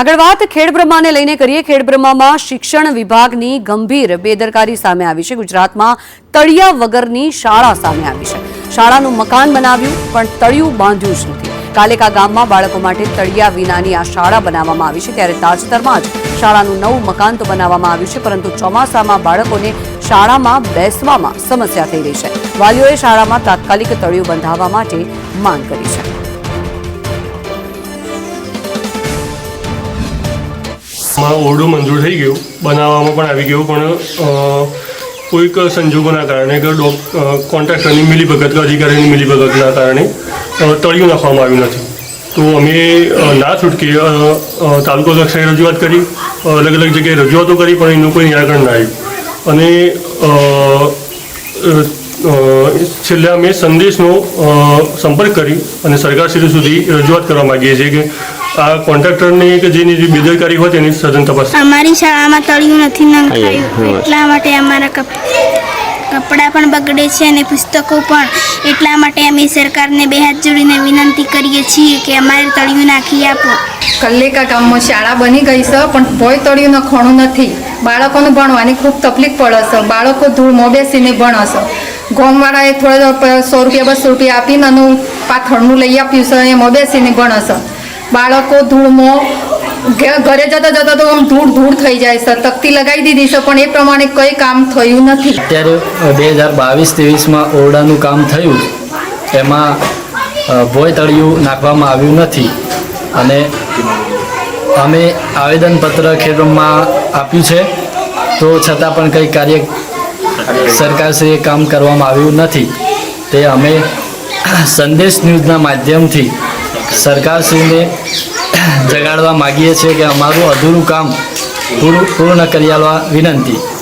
આગળ વાત ખેડબ્રહ્માને લઈને કરીએ. ખેડબ્રહ્મામાં શિક્ષણ વિભાગની ગંભીર બેદરકારી સામે આવી છે. ગુજરાતમાં તળિયા વગરની શાળા સામે આવી છે. શાળાનું મકાન બનાવ્યું, પણ તળિયું બાંધ્યું જ નથી. કાલેકા ગામમાં બાળકો માટે તળિયા વિનાની આ શાળા બનાવવામાં આવી છે. ત્યારે તાજેતરમાં જ શાળાનું નવું મકાન તો બનાવવામાં આવ્યું છે, પરંતુ ચોમાસામાં બાળકોને શાળામાં બેસવામાં સમસ્યા થઈ રહી છે. વાલીઓએ શાળામાં તાત્કાલિક તળિયું બંધાવવા માટે માંગ કરી છે. માં ઓરડું મંજૂર થઈ ગયું. બનાવવામાં પણ આવી ગયું, પણ કોઈક સંજોગોના કારણે કે કોન્ટ્રાક્ટરની મિલીભગત અધિકારીની મિલીભગતના કારણે તળિયું નાખવામાં આવ્યું નથી. તો અમે ના છૂટકી તાલુકો કક્ષાએ રજૂઆત કરી અલગ અલગ જગ્યાએ રજૂઆતો કરી, પણ એનું કોઈ નિરાકરણ ના આવ્યું. અને છેલ્લે અમે સંદેશનો સંપર્ક કરી અને સરકારશ્રી સુધી રજૂઆત કરવા માગીએ છીએ કે આ કોન્ટ્રાક્ટરની કે જેની જે બેદરકારી હોય તેની સઘન તપાસ. અમારી શાળામાં તળિયું નથી નંખાયું એટલા માટે અમારા કપ કપડાં પણ બગડે છે અને પુસ્તકો પણ. એટલા માટે અમે સરકારને બે હાથ જોડીને વિનંતી કરીએ છીએ કે અમારે તળિયું નાખી આપો. કલ્લેકા ગામમાં શાળા બની ગઈ છે પણ ભોય તળિયું ખણું નથી. બાળકોને ભણવાની ખૂબ તકલીફ પડે છે. બાળકો ધૂળમાં બેસીને ભણે છે. ગોમવાળાએ થોડા સો રૂપિયા બસો રૂપિયા આપીને અને પાથળનું લઈ આપ્યું છે એમાં બેસીને ભણે છે. બાળકો ધૂળમાં ઘરે જતા જતા તો આમ ધૂળ ધૂળ થઈ જાય છે તકતી લગાવી દીધી છે, પણ એ પ્રમાણે કંઈ કામ થયું નથી. અત્યારે બે હજાર બાવીસ ત્રેવીસમાં ઓરડાનું કામ થયું એમાં ભોય તળિયું નાખવામાં આવ્યું નથી. અને અમે આવેદનપત્ર ખેડૂતમાં આપ્યું છે, તો છતાં પણ કંઈ કાર્ય સરકારશ્રીએ કામ કરવામાં આવ્યું નથી. તે અમે સંદેશ ન્યૂઝના માધ્યમથી સરકારશ્રીને જગાડવા માગીએ છીએ કે અમારું અધૂરું કામ પૂરું પૂર્ણ કરી આલવા વિનંતી.